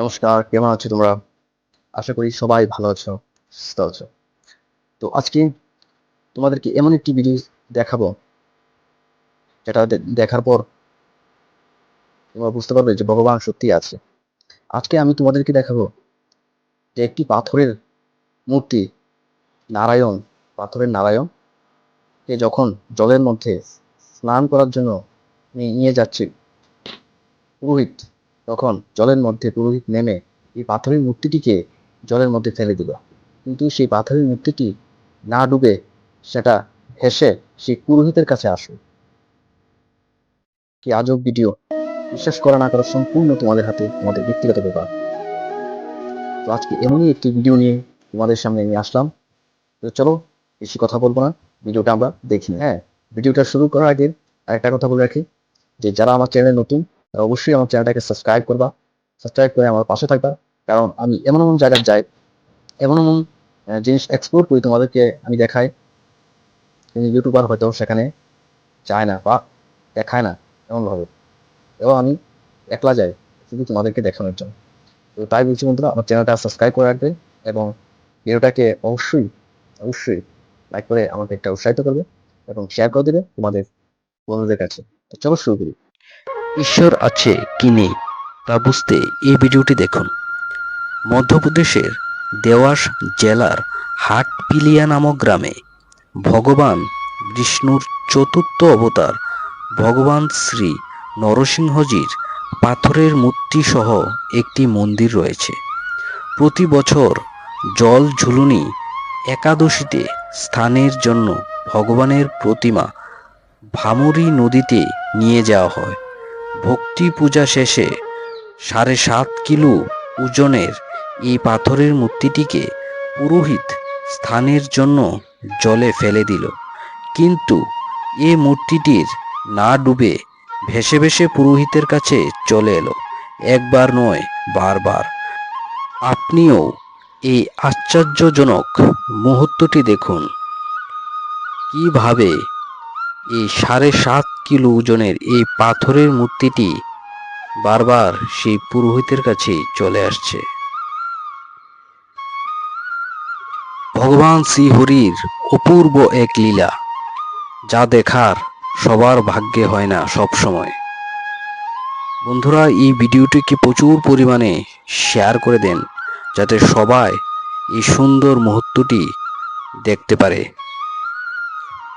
নমস্কার, কেমন আছো তোমরা? আশা করি সবাই ভালো আছো, সুস্থ আছো। তো আজকে তোমাদেরকে এমন একটি ভিডিও দেখাবো, যেটা দেখার পর তোমরা বুঝতে পারবে যে ভগবান সত্যি আছে। আজকে আমি তোমাদেরকে দেখাবো যে একটি পাথরের মূর্তি, নারায়ণ, পাথরের নারায়ণ সে যখন জলের মধ্যে স্নান করার জন্য নিয়ে- যাচ্ছে পুরোহিত তখন জলের মধ্যে পুরোহিত নেমে এই পাথরের মূর্তিটিকে জলের মধ্যে ফেলে দিল। কিন্তু সেই পাথরের মূর্তিটি না ডুবে সেটা হেসে সেই পুরোহিতের কাছে আসে কি আজব ভিডিও। বিশ্বাস করা না করা সম্পূর্ণ তোমাদের হাতে তোমাদের ব্যক্তিগত ব্যাপার। তো আজকে এমনই একটি ভিডিও নিয়ে তোমাদের সামনে নিয়ে আসলাম। তো চলো, বেশি কথা বলব না। ভিডিওটা আমরা দেখি হ্যাঁ ভিডিওটা শুরু করার আগে আরেকটা কথা বলে রাখি যে, যারা আমার চ্যানেলে নতুন অবশ্যই আমার চ্যানেলটাকে সাবস্ক্রাইব করবা সাবস্ক্রাইব করে আমার পাশে থাকবা, কারণ আমি এমন এমন জায়গায় যাই, এমন এমন জিনিস এক্সপ্লোর করি তোমাদেরকে আমি দেখাই। ইউটিউবার হয়তো সেখানে যায় না বা দেখায় না এমনভাবে। এবং আমি একলা যাই শুধু তোমাদেরকে দেখানোর জন্য। তো তাই বলছি বন্ধুরা, আমার চ্যানেলটা সাবস্ক্রাইব করে রাখবে এবং ভিডিওটাকে অবশ্যই অবশ্যই লাইক করে আমাকে একটা উৎসাহিত করবে এবং শেয়ার করে দেবে তোমাদের বন্ধুদের কাছে। চলো শুরু করি। ঈশ্বর আছে কি নেই, তা বুঝতে এই ভিডিওটি দেখুন। মধ্যপ্রদেশের দেওয়াস জেলার হাটপিলিয়া নামক গ্রামে ভগবান বিষ্ণুর চতুর্থ অবতার ভগবান শ্রী নরসিংহজির পাথরের মূর্তি সহ একটি মন্দির রয়েছে। প্রতি বছর জল ঝুলুনি একাদশীতে স্থানের জন্য ভগবানের প্রতিমা ভামুরি নদীতে নিয়ে যাওয়া হয়। ভক্তি পূজা শেষে সাড়ে সাত কিলো ওজনের এই পাথরের মূর্তিটিকে পুরোহিত স্থানের জন্য জলে ফেলে দিল। কিন্তু এ মূর্তিটির না ডুবে ভেসে ভেসে পুরোহিতের কাছে চলে এলো। একবার নয়, বারবার। আপনিও এই আশ্চর্যজনক মুহূর্তটি দেখুন। কীভাবে এই সাড়ে সাত কিলো ওজনের এই পাথরের মূর্তিটি বারবার সেই পুরোহিতের কাছেই চলে আসছে। ভগবান শ্রীহরির অপূর্ব এক লীলা, যা দেখার সবার ভাগ্যে হয় না সব সময় বন্ধুরা, এই ভিডিওটিকে প্রচুর পরিমাণে শেয়ার করে দেন, যাতে সবাই এই সুন্দর মুহূর্তটি দেখতে পারে।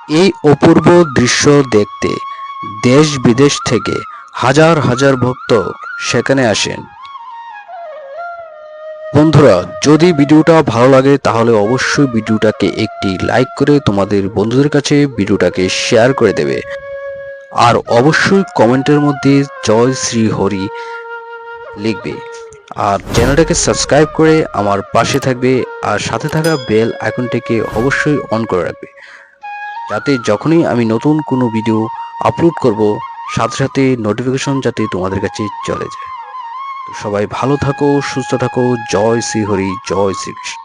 এই অপূর্ব দৃশ্য দেখতে দেশ বিদেশ থেকে হাজার হাজার ভক্ত সেখানে আসেন। বন্ধুরা, যদি ভিডিওটা ভালো লাগে, তাহলে অবশ্যই ভিডিওটাকে একটি লাইক করে তোমাদের বন্ধুদের কাছে ভিডিওটাকে শেয়ার করে দেবে। আর অবশ্যই কমেন্টের মধ্যে জয় শ্রী হরি লিখবে। আর চ্যানেলটাকে সাবস্ক্রাইব করে আমার পাশে থাকবে আর সাথে থাকা বেল আইকনটিকে অবশ্যই অন করে রাখবে। যাতে যখনই আমি নতুন কোনো ভিডিও আপলোড করব, সাথে সাথে নোটিফিকেশন যাতে তোমাদের কাছে চলে যায়। তো সবাই ভালো থাকো, সুস্থ থাকো, জয় শ্রী হরি, জয় শ্রীকৃষ্ণ